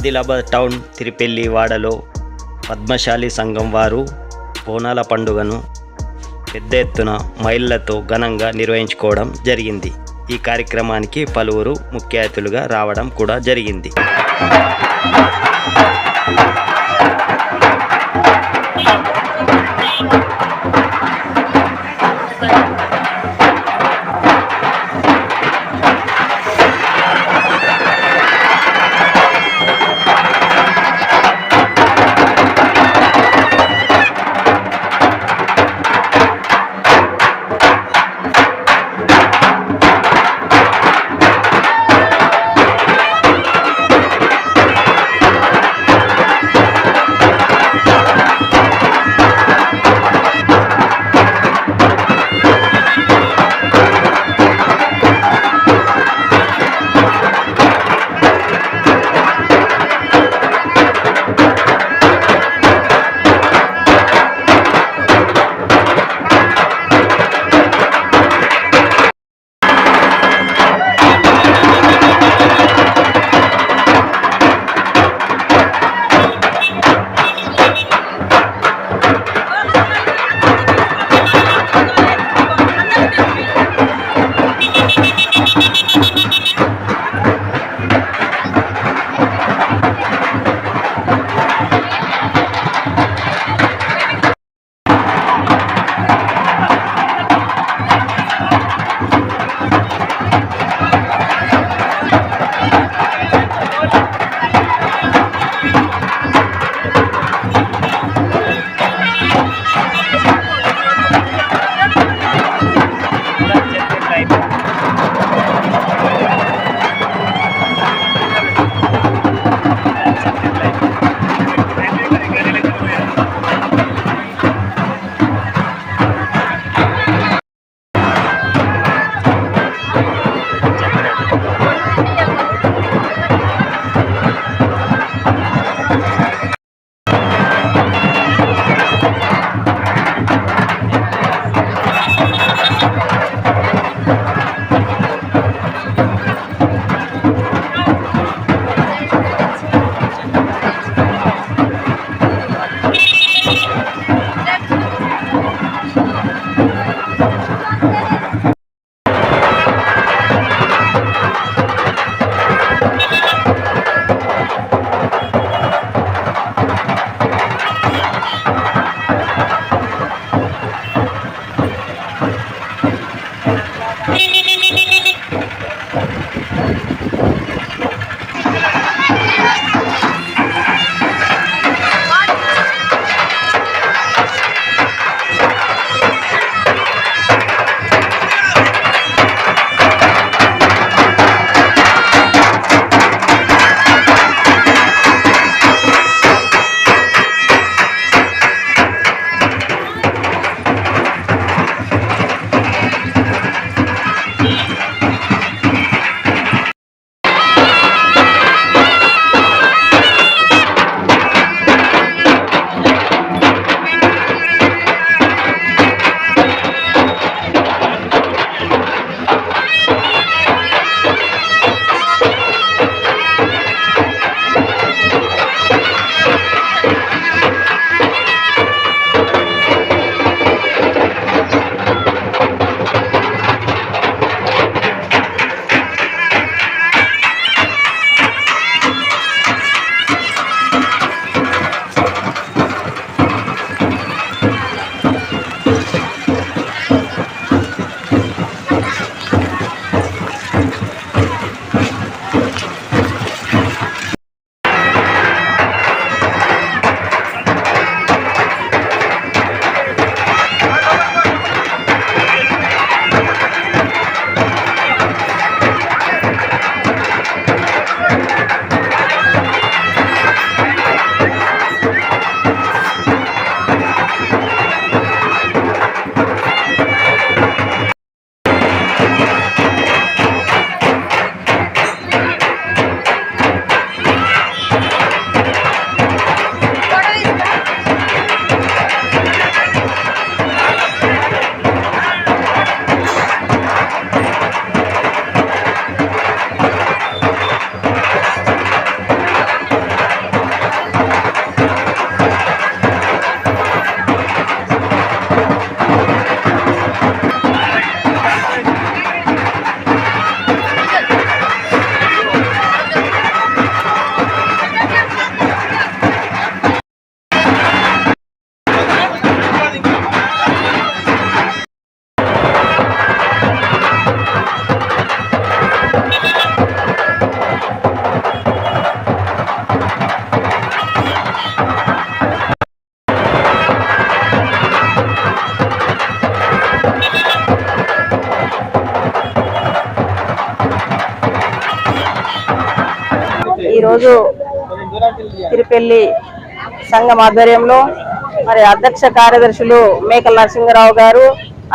Adilabad town తిరుపెల్లి వాడలో పద్మశాలి సంఘం వారు బోనాల పండుగను పెద్ద ఎత్తున మైళ్ళతో ఘనంగా నిర్వహించుకోవడం జరిగింది. ఈ కార్యక్రమానికి పలువురు ముఖ్య అతిథులుగా రావడం కూడా జరిగింది. పెళ్ళి సంఘం ఆధ్వర్యంలో మరి అధ్యక్ష కార్యదర్శులు మేకల నరసింహరావు గారు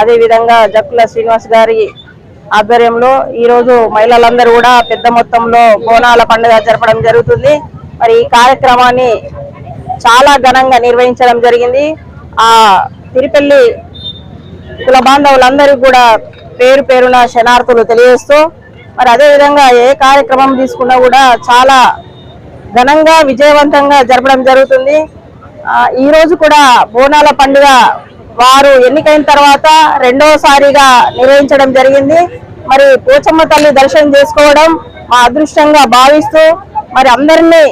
అదేవిధంగా జక్కుల శ్రీనివాస్ గారి ఆధ్వర్యంలో ఈరోజు మహిళలందరూ కూడా పెద్ద మొత్తంలో బోనాల పండుగ జరపడం జరుగుతుంది. మరి ఈ కార్యక్రమాన్ని చాలా ఘనంగా నిర్వహించడం జరిగింది. ఆ తిరుపల్లి కుల బాంధవులందరికీ కూడా పేరు పేరున శనార్థులు తెలియజేస్తూ మరి అదే విధంగా ఏ కార్యక్రమం తీసుకున్నా కూడా చాలా ఘనంగా విజయవంతంగా జరపడం జరుగుతుంది. ఈ రోజు కూడా బోనాల పండుగ వారు ఎన్నికైన తర్వాత రెండవసారిగా నిర్వహించడం జరిగింది. మరి పోచమ్మ తల్లి దర్శనం చేసుకోవడం మా అదృష్టంగా భావిస్తూ మరి అందరినీ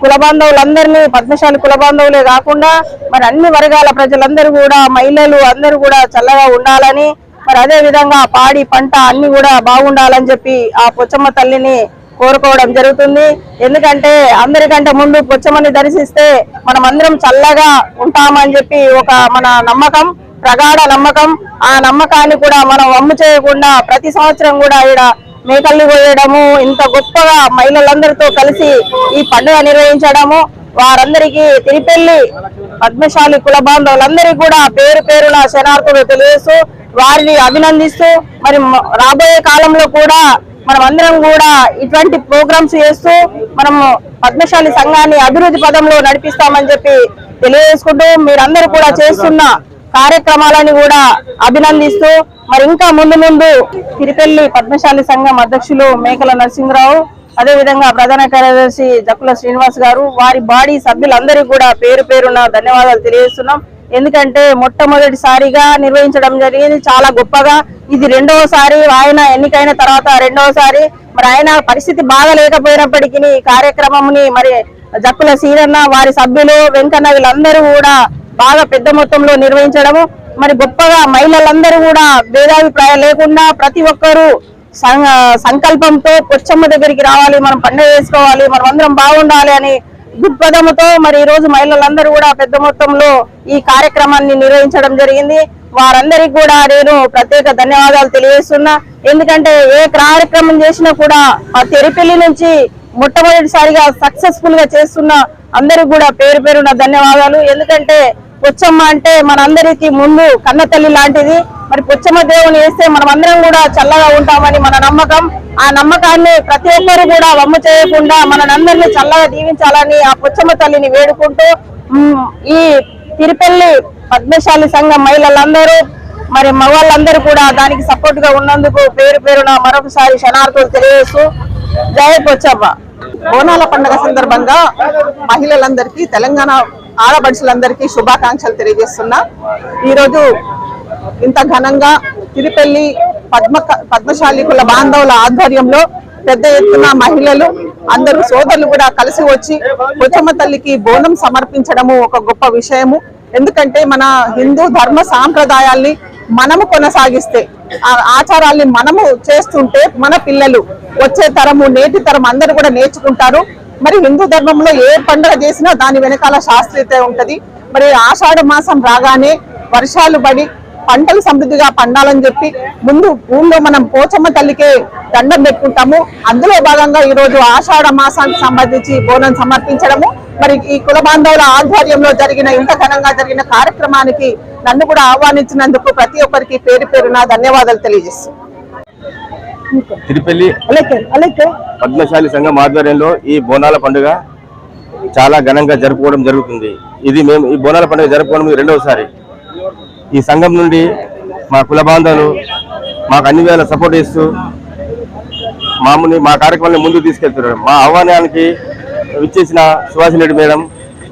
కుల బాంధవులందరినీ పద్మశాలి కుల బాంధవులే కాకుండా మరి అన్ని వర్గాల ప్రజలందరూ కూడా మహిళలు అందరూ కూడా చల్లగా ఉండాలని మరి అదే విధంగా పాడి పంట అన్ని కూడా బాగుండాలని చెప్పి ఆ పొచ్చమ్మ తల్లిని కోరుకోవడం జరుగుతుంది. ఎందుకంటే అందరికంటే ముందు పొచ్చమ్మని దర్శిస్తే మనం అందరం చల్లగా ఉంటామని చెప్పి ఒక మన నమ్మకం ప్రగాఢ నమ్మకం. ఆ నమ్మకాన్ని కూడా మనం వమ్ము చేయకుండా ప్రతి సంవత్సరం కూడా ఈడ మేకల్ని కోయడము ఇంత గొప్పగా మహిళలందరితో కలిసి ఈ పండుగ నిర్వహించడము వారందరికీ తిరిపెళ్ళి పద్మశాలి కుల బాంధవులందరికీ కూడా పేరు పేరున శనార్థులు తెలియజేస్తూ వారిని అభినందిస్తూ మరి రాబోయే కాలంలో కూడా మనం అందరం కూడా ఇటువంటి ప్రోగ్రామ్స్ చేస్తూ మనము పద్మశాలి సంఘాన్ని అభివృద్ధి పదంలో నడిపిస్తామని చెప్పి తెలియజేసుకుంటూ మీరందరూ కూడా చేస్తున్న కార్యక్రమాలని కూడా అభినందిస్తూ మరి ఇంకా ముందు ముందు తిరుపల్లి పద్మశాలి సంఘం అధ్యక్షులు మేకల నరసింహరావు అదే విధంగా ప్రధాన కార్యదర్శి జక్కుల శ్రీనివాస్ గారు వారి బాడీ సభ్యులందరికీ కూడా పేరు పేరున ధన్యవాదాలు తెలియజేస్తున్నాం. ఎందుకంటే మొట్టమొదటిసారిగా నిర్వహించడం జరిగింది. చాలా గొప్పగా ఇది రెండవసారి ఆయన ఎన్నికైన తర్వాత రెండవసారి మరి ఆయన పరిస్థితి బాగా లేకపోయినప్పటికీ ఈ కార్యక్రమంని మరి జక్కుల సీరన్న వారి సభ్యులు వెంకన్న వీళ్ళందరూ కూడా బాగా పెద్ద మొత్తంలో నిర్వహించడము. మరి గొప్పగా మహిళలందరూ కూడా భేదాభిప్రాయం లేకుండా ప్రతి ఒక్కరూ సం- సంకల్పంతో పొచ్చమ్మ దగ్గరికి రావాలి మనం పండుగ చేసుకోవాలి మనం అందరం బాగుండాలి అని దృక్పథముతో మరి ఈ రోజు మహిళలందరూ కూడా పెద్ద మొత్తంలో ఈ కార్యక్రమాన్ని నిర్వహించడం జరిగింది. వారందరికీ కూడా నేను ప్రత్యేక ధన్యవాదాలు తెలియజేస్తున్నా. ఎందుకంటే ఏ కార్యక్రమం చేసినా కూడా ఆ తెరిపెల్లి నుంచి మొట్టమొదటిసారిగా సక్సెస్ఫుల్గా చేస్తున్న అందరికి కూడా పేరు పేరున ధన్యవాదాలు. ఎందుకంటే పొచ్చమ్మ అంటే మనందరికీ ముందు కన్నతల్లి లాంటిది. మరి పొచ్చమ్మ దేవుని వేస్తే మనం అందరం కూడా చల్లగా ఉంటామని మన నమ్మకం. ఆ నమ్మకాన్ని ప్రతి ఒక్కరు కూడా వమ్ము చేయకుండా మనందరినీ చల్లగా దీవించాలని ఆ పొచ్చమ్మ తల్లిని వేడుకుంటూ ఈ తిరుపల్లి పద్మశాలి సంఘం మహిళలందరూ మరి మగవాళ్ళందరూ కూడా దానికి సపోర్ట్గా ఉన్నందుకు పేరు పేరున మరొకసారి క్షణార్థులు తెలియజేస్తూ జయ పొచ్చమ్మ. బోనాల పండుగ సందర్భంగా మహిళలందరికీ తెలంగాణ ఆడపడుచులందరికీ శుభాకాంక్షలు తెలియజేస్తున్నా. ఈరోజు ఇంత ఘనంగా తిరుపల్లి పద్మ పద్మశాలి కుల బాంధవుల ఆధ్వర్యంలో పెద్ద ఎత్తున మహిళలు అందరూ సోదరులు కూడా కలిసి వచ్చి కొచ్చమ్మ తల్లికి బోనం సమర్పించడము ఒక గొప్ప విషయము. ఎందుకంటే మన హిందూ ధర్మ సాంప్రదాయాల్ని మనము కొనసాగిస్తే ఆ ఆచారాల్ని మనము చేస్తుంటే మన పిల్లలు వచ్చే తరము నేటి తరం అందరూ కూడా నేర్చుకుంటారు. మరి హిందూ ధర్మంలో ఏ పండుగ చేసినా దాని వెనకాల శాస్త్రీయత ఉంటది. మరి ఆషాఢ మాసం రాగానే వర్షాలు పడి పంటలు సమృద్ధిగా పండాలని చెప్పి ముందు ఊళ్ళో మనం పోచమ్మ తల్లికే దండం పెట్టుకుంటాము. అందులో భాగంగా ఈ రోజు ఆషాఢ మాసానికి సంబంధించి బోనం సమర్పించడము. మరి ఈ కుల బాంధవుల ఆధ్వర్యంలో జరిగిన ఇంత ఘనంగా జరిగిన కార్యక్రమానికి నన్ను కూడా ఆహ్వానించినందుకు ప్రతి ఒక్కరికి పేరు పేరున ధన్యవాదాలు తెలియజేస్తున్నాను. తిరుపల్లి పద్మశాలి సంఘం ఆధ్వర్యంలో ఈ బోనాల పండుగ చాలా ఘనంగా జరుపుకోవడం జరుగుతుంది. ఇది మేము ఈ బోనాల పండుగ జరుపుకోవడం రెండవసారి. ఈ సంఘం నుండి మా కుల బాంధవులు మాకు అన్ని వేళ సపోర్ట్ ఇస్తూ మామూలు మా కార్యక్రమాన్ని ముందుకు తీసుకెళ్తున్నారు. మా ఆహ్వానానికి విచ్చేసిన Subhash Reddy madam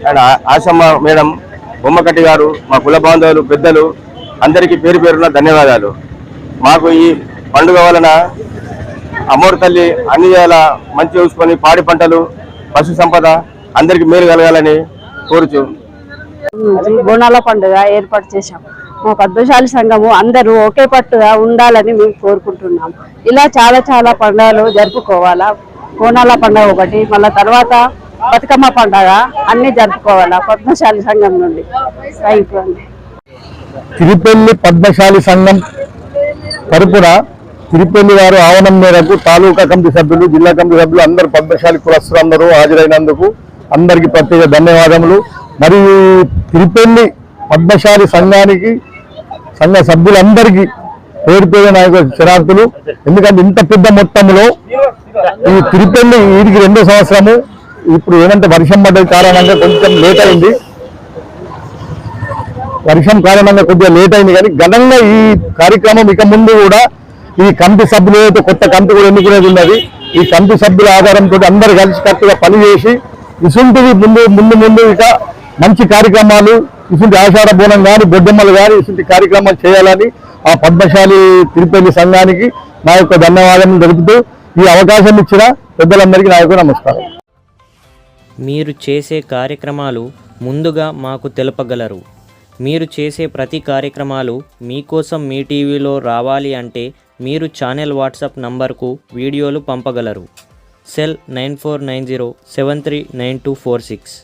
and Ashamma madam Bommakatti గారు మా కుల బాంధవులు పెద్దలు అందరికీ పేరు పేరున ధన్యవాదాలు. మాకు ఈ పండుగ వలన అమ్మోరు తల్లి అన్ని వేళ మంచి చూసుకొని పాడి పంటలు పశు సంపద అందరికి మేలు కలగాలని కోరుచు. బోనాల పండుగ ఏర్పాటు చేశాం. మా పద్మశాలి సంఘము అందరూ ఒకే పట్టుగా ఉండాలని మేము కోరుకుంటున్నాం. ఇలా చాలా చాలా పండుగలు జరుపుకోవాలా? బోనాల పండుగ ఒకటి మళ్ళా తర్వాత బతుకమ్మ పండుగ అన్ని జరుపుకోవాలా పద్మశాలి సంఘం నుండి? థ్యాంక్ యూ అండి. తిరుపల్లి పద్మశాలి సంఘం తరపున తిరుపతి వారు ఆహ్వానం మేరకు తాలూకా కమిటీ సభ్యులు జిల్లా కమిటీ సభ్యులు అందరు పద్మశాలి కులస్తులందరూ హాజరైనందుకు అందరికీ ప్రత్యేక ధన్యవాదములు. మరియు తిరుపల్లి పద్మశాలి సంఘానికి సంఘ సభ్యులందరికీ పేరు పేరు నాయకు శరార్థులు ఎందుకంటే ఇంత పెద్ద మొత్తంలో ఈ తిరుపల్లి వీడికి రెండో సంవత్సరము. ఇప్పుడు ఏమంటే వర్షం పడ్డ కారణంగా కొంచెం లేట్ అయింది. వర్షం కారణంగా కొద్దిగా లేట్ అయింది కానీ ఘనంగా ఈ కార్యక్రమం ఇక ముందు కూడా ఈ కమిటీ సభ్యులు ఏదైతే కొత్త కమిటీ కూడా ఎన్నుకునేది ఉన్నది ఈ కమిటీ సభ్యుల ఆధారంతో అందరు కలిసికట్టుగా పనిచేసి ఇసుంటివి ముందు ముందు ముందు ఇక మంచి కార్యక్రమాలు ఇసుంటి ఆషాఢ బోనం కానీ బొడ్డమ్మలు కానీ ఇసుంటి కార్యక్రమాలు చేయాలని ఆ పద్మశాలి తిరుపతి సంఘానికి నా యొక్క ధన్యవాదాలను తెలుపుతూ ఈ అవకాశం ఇచ్చిన పెద్దలందరికీ నా యొక్క నమస్కారం. మీరు చేసే కార్యక్రమాలు ముందుగా మాకు తెలుపగలరు. మీరు చేసే ప్రతి కార్యక్రమాలు మీకోసం మీ టీవీలో రావాలి అంటే మీరు ఛానల్ వాట్సాప్ నంబర్కు వీడియోలు పంపగలరు. Cell nine four nine zero seven three nine two four six.